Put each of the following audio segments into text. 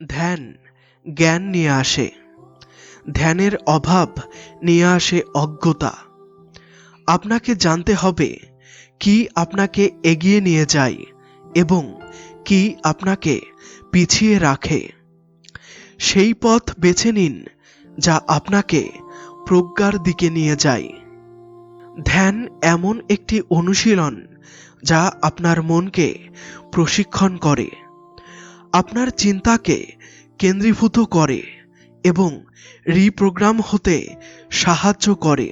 ধ্যান, জ্ঞান নিয়ে আসে। ধ্যানের অভাব নিয়ে আসে অজ্ঞতা। আপনাকে জানতে হবে কি আপনাকে এগিয়ে নিয়ে যায় এবং কি আপনাকে পিছিয়ে রাখে। সেই পথ বেছে নিন যা আপনাকে প্রজ্ঞার দিকে নিয়ে যায়। ধ্যান এমন একটি অনুশীলন যা আপনার মনকে প্রশিক্ষণ করে। আপনার চিন্তাকে কেন্দ্রীভূত করে এবং রিপ্রোগ্রাম হতে সাহায্য করে।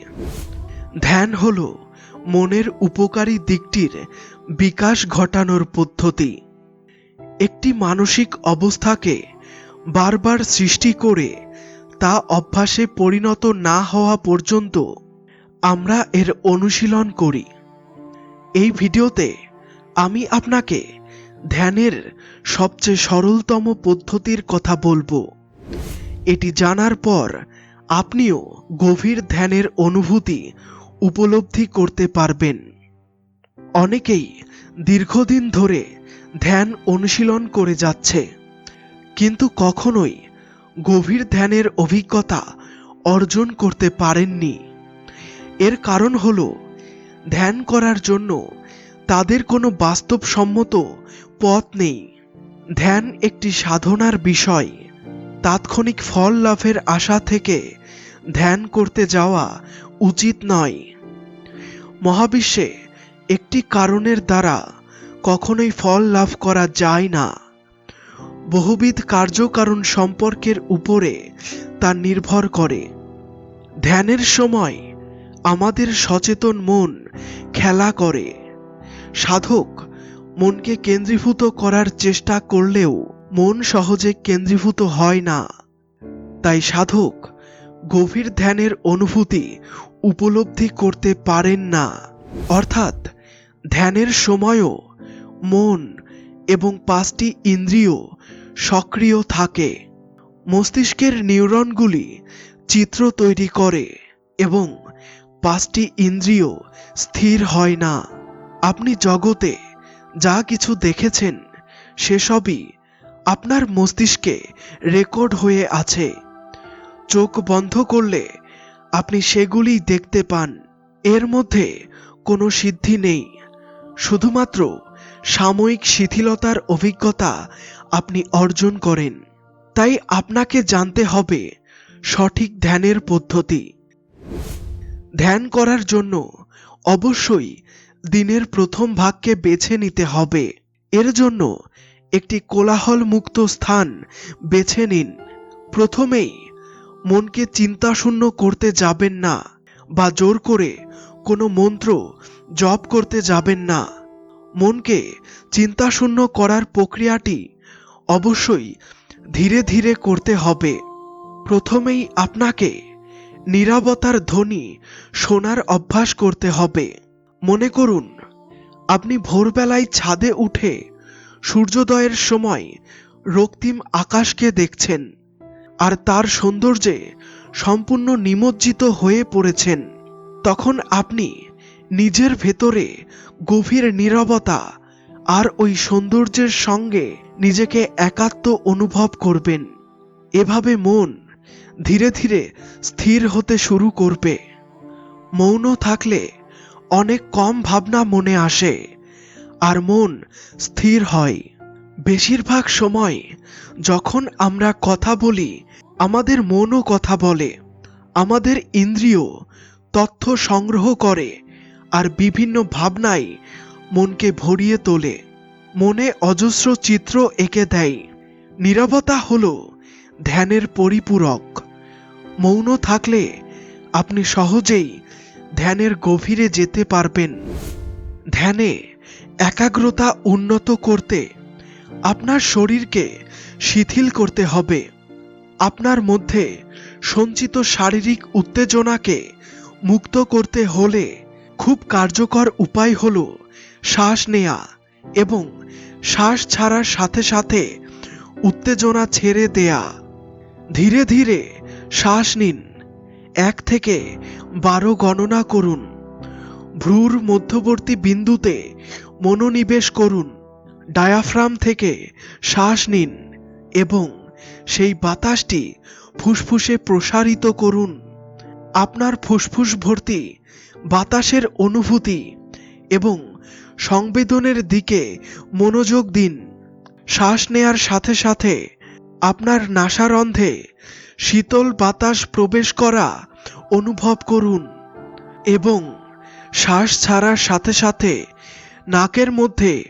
ধ্যান হল মনের উপকারী দিকটির বিকাশ ঘটানোর পদ্ধতি। একটি মানসিক অবস্থাকে বারবার সৃষ্টি করে তা অভ্যাসে পরিণত না হওয়া পর্যন্ত আমরা এর অনুশীলন করি। এই ভিডিওতে আমি আপনাকে ধ্যানের সবচেয়ে সরলতম পদ্ধতির কথা বলব। এটি জানার পর আপনিও গভীর ধ্যানের অনুভূতি উপলব্ধি করতে পারবেন। অনেকেই দীর্ঘদিন ধরে ধ্যান অনুশীলন করে যাচ্ছে, কিন্তু কখনোই গভীর ধ্যানের অভিজ্ঞতা অর্জন করতে পারেননি। এর কারণ হল, ধ্যান করার জন্য তাদের কোনো বাস্তবসম্মত পথ নেই। ধ্যান একটি সাধনার বিষয়। তাৎক্ষণিক ফল লাভের আশা থেকে ধ্যান করতে যাওয়া উচিত নয়। মহাবিশ্বে একটি কারণের দ্বারা কখনোই ফল লাভ করা যায় না। বহুবিধ কার্যকারণ সম্পর্কের উপরে তা নির্ভর করে। ধ্যানের সময় আমাদের সচেতন মন খেলা করে। সাধক। মনকে কেন্দ্রীভূত করার চেষ্টা করলেও মন সহজে কেন্দ্রীভূত হয় না। তাই সাধক গভীর ধ্যানের অনুভূতি উপলব্ধি করতে পারেন না। অর্থাৎ ধ্যানের সময়ও মন এবং পাঁচটি ইন্দ্রিয় সক্রিয় থাকে। মস্তিষ্কের নিউরনগুলি চিত্র তৈরি করে এবং পাঁচটি ইন্দ্রিয় স্থির হয় না। আপনি জগতে যা কিছু দেখেছেন, সেসবই আপনার মস্তিষ্কে রেকর্ড হয়ে আছে। চোখ বন্ধ করলে আপনি সেগুলি দেখতে পান। এর মধ্যে কোনো সিদ্ধি নেই। শুধুমাত্র সাময়িক শিথিলতার অভিজ্ঞতা আপনি অর্জন করেন। তাই আপনাকে জানতে হবে সঠিক ধ্যানের পদ্ধতি। ধ্যান করার জন্য অবশ্যই দিনের প্রথম ভাগকে বেছে নিতে হবে। এর জন্য একটি কোলাহল মুক্ত স্থান বেছে নিন। প্রথমেই মনকে চিন্তাশূন্য করতে যাবেন না বা জোর করে কোনো মন্ত্র জপ করতে যাবেন না। মনকে চিন্তাশূন্য করার প্রক্রিয়াটি অবশ্যই ধীরে ধীরে করতে হবে। প্রথমেই আপনাকে নীরবতার ধ্বনি শোনার অভ্যাস করতে হবে। মনে করুন, আপনি ভোরবেলায় ছাদে উঠে সূর্যোদয়ের সময় রক্তিম আকাশকে দেখছেন আর তার সৌন্দর্যে সম্পূর্ণ নিমজ্জিত হয়ে পড়েছেন। তখন আপনি নিজের ভেতরে গভীর নীরবতা আর ওই সৌন্দর্যের সঙ্গে নিজেকে একাত্ম অনুভব করবেন। এভাবে মন ধীরে ধীরে স্থির হতে শুরু করবে। মৌন থাকলে অনেক কম ভাবনা মনে আসে আর মন স্থির হয়। বেশিরভাগ সময় যখন আমরা কথা বলি, আমাদের মনও কথা বলে, আমাদের ইন্দ্রিয় তথ্য সংগ্রহ করে আর বিভিন্ন ভাবনায় মনকে ভরিয়ে তোলে। মনে অজস্র চিত্র এঁকে দেয়। নীরবতা হল ধ্যানের পরিপূরক। মৌন থাকলে আপনি সহজেই ধ্যানের গভীরে যেতে পারবেন। ধ্যানে একাগ্রতা উন্নত করতে আপনার শরীরকে শিথিল করতে হবে। আপনার মধ্যে সঞ্চিত শারীরিক উত্তেজনাকে মুক্ত করতে হলে খুব কার্যকর উপায় হল শ্বাস নেয়া এবং শ্বাস ছাড়ার সাথে সাথে উত্তেজনা ছেড়ে দেয়া। ধীরে ধীরে শ্বাস নিন। এক থেকে বারো গণনা করুন। ভ্রুর মধ্যবর্তী বিন্দুতে মনোনিবেশ করুন। ডায়াফ্রাম থেকে শ্বাস নিন এবং সেই বাতাসটি ফুসফুসে প্রসারিত করুন। আপনার ফুসফুস ভর্তি বাতাসের অনুভূতি এবং সংবেদনের দিকে মনোযোগ দিন। শ্বাস নেয়ার সাথে সাথে আপনার নাসারন্ধে শীতল বাতাস প্রবেশ করা অনুভব করুন এবং শ্বাস ছাড়ার সাথে সাথে নাকের মধ্যে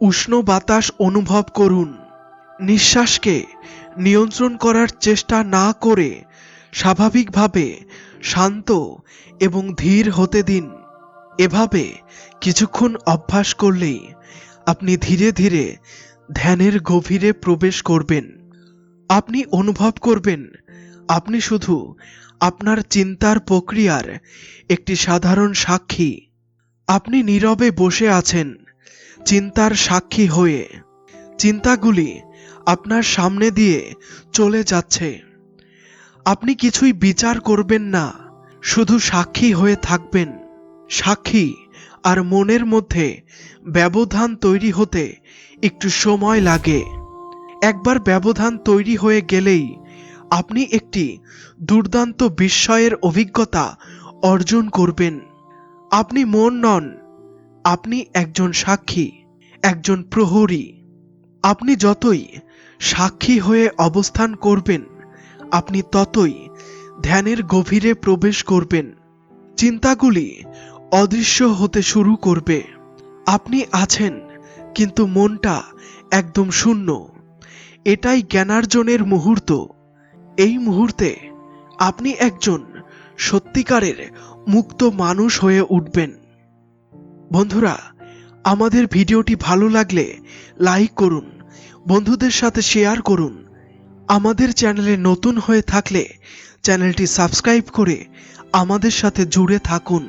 উষ্ণ বাতাস অনুভব করুন। নিঃশ্বাসকে নিয়ন্ত্রণ করার চেষ্টা না করে স্বাভাবিকভাবে শান্ত এবং ধীর হতে দিন। এভাবে কিছুক্ষণ অভ্যাস করলেই আপনি ধীরে ধীরে ধ্যানের গভীরে প্রবেশ করবেন। আপনি অনুভব করবেন আপনি শুধু আপনার চিন্তার প্রক্রিয়ার একটি সাধারণ সাক্ষী। আপনি নীরবে বসে আছেন, চিন্তার সাক্ষী হয়ে। চিন্তাগুলি আপনার সামনে দিয়ে চলে যাচ্ছে। আপনি কিছুই বিচার করবেন না, শুধু সাক্ষী হয়ে থাকবেন। সাক্ষী আর মনের মধ্যে ব্যবধান তৈরি হতে একটু সময় লাগে। একবার ব্যবধান তৈরি হয়ে গেলেই আপনি একটি দুর্দান্ত বিস্ময়ের অভিজ্ঞতা অর্জন করবেন। আপনি মন নন, আপনি একজন সাক্ষী, একজন প্রহরী। আপনি যতই সাক্ষী হয়ে অবস্থান করবেন, আপনি ততই ধ্যানের গভীরে প্রবেশ করবেন। চিন্তাগুলি অদৃশ্য হতে শুরু করবে। আপনি আছেন, কিন্তু মনটা একদম শূন্য। এটাই জ্ঞানার্জনের মুহূর্ত। এই মুহূর্তে আপনি একজন সত্যিকারের মুক্ত মানুষ হয়ে উঠবেন। বন্ধুরা, আমাদের ভিডিওটি ভালো লাগলে লাইক করুন, বন্ধুদের সাথে শেয়ার করুন। আমাদের চ্যানেলে নতুন হয়ে থাকলে চ্যানেলটি সাবস্ক্রাইব করে আমাদের সাথে জুড়ে থাকুন।